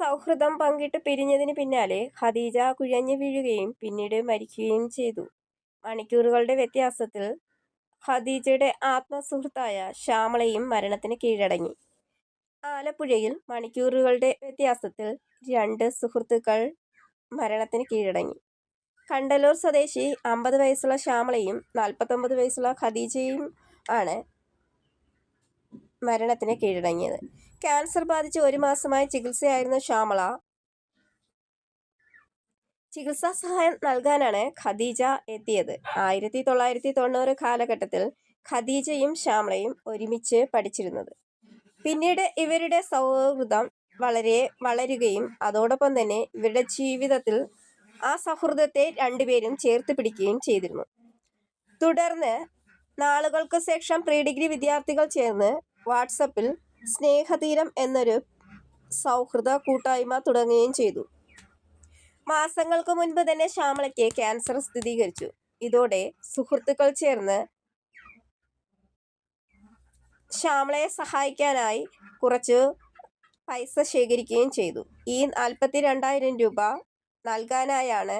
സൗഹൃദം പങ്കിട്ട് പിരിഞ്ഞതിന് പിന്നാലെ ഖദീജ കുഴഞ്ഞു വീഴുകയും പിന്നീട് മരിക്കുകയും ചെയ്തു. മണിക്കൂറുകളുടെ വ്യത്യാസത്തിൽ ഖദീജയുടെ ആത്മസുഹൃത്തായ ശ്യാമളയും മരണത്തിന് കീഴടങ്ങി. ആലപ്പുഴയിൽ മണിക്കൂറുകളുടെ വ്യത്യാസത്തിൽ രണ്ട് സുഹൃത്തുക്കൾ മരണത്തിന് കീഴടങ്ങി. കണ്ടലൂർ സ്വദേശി അമ്പത് വയസ്സുള്ള ശ്യാമളയും നാൽപ്പത്തൊമ്പത് വയസ്സുള്ള ഖദീജയും ആണ് മരണത്തിന് കീഴടങ്ങിയത്. ക്യാൻസർ ബാധിച്ച് ഒരു മാസമായി ചികിത്സയായിരുന്ന ശ്യാമള ചികിത്സാ സഹായം നൽകാനാണ് ഖദീജ എത്തിയത്. ആയിരത്തി തൊള്ളായിരത്തി തൊണ്ണൂറ് കാലഘട്ടത്തിൽ ഖദീജയും ശ്യാമളയും ഒരുമിച്ച് പഠിച്ചിരുന്നത്. പിന്നീട് ഇവരുടെ സൗഹൃദം വളരെ വളരുകയും അതോടൊപ്പം തന്നെ ഇവരുടെ ജീവിതത്തിൽ ആ സൗഹൃദത്തെ രണ്ടുപേരും ചേർത്ത് പിടിക്കുകയും ചെയ്തിരുന്നു. തുടർന്ന് നാളുകൾക്ക് ശേഷം പ്രീ ഡിഗ്രി വിദ്യാർത്ഥികൾ ചേർന്ന് വാട്ട്സ്ആപ്പിൽ സ്നേഹതീരം എന്നൊരു സൗഹൃദ കൂട്ടായ്മ തുടങ്ങുകയും ചെയ്തു. മാസങ്ങൾക്ക് മുൻപ് തന്നെ ശ്യാമളയ്ക്ക് ക്യാൻസർ സ്ഥിരീകരിച്ചു. ഇതോടെ സുഹൃത്തുക്കൾ ചേർന്ന് ശ്യാമളയെ സഹായിക്കാനായി കുറച്ച് പൈസ ശേഖരിക്കുകയും ചെയ്തു. ഈ നാൽപ്പത്തി രണ്ടായിരം രൂപ നൽകാനായാണ്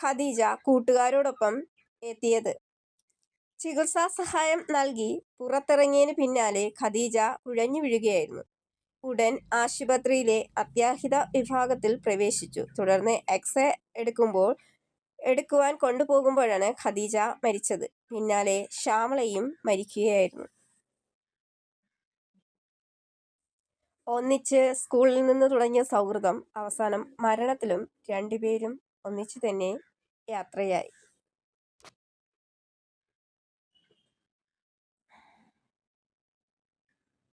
ഖദീജ കൂട്ടുകാരോടൊപ്പം എത്തിയത്. ചികിത്സാ സഹായം നൽകി പുറത്തിറങ്ങിയതിന് പിന്നാലെ ഖദീജ കുഴഞ്ഞു വീഴുകയായിരുന്നു. ഉടൻ ആശുപത്രിയിലെ അത്യാഹിത വിഭാഗത്തിൽ പ്രവേശിച്ചു. തുടർന്ന് എക്സ്റേ എടുക്കുമ്പോൾ എടുക്കുവാൻ കൊണ്ടുപോകുമ്പോഴാണ് ഖദീജ മരിച്ചത്. പിന്നാലെ ശ്യാമളയും മരിക്കുകയായിരുന്നു. ഒന്നിച്ച് സ്കൂളിൽ നിന്ന് തുടങ്ങിയ സൗഹൃദം അവസാനം മരണത്തിലും രണ്ടുപേരും ഒന്നിച്ചു തന്നെ യാത്രയായി.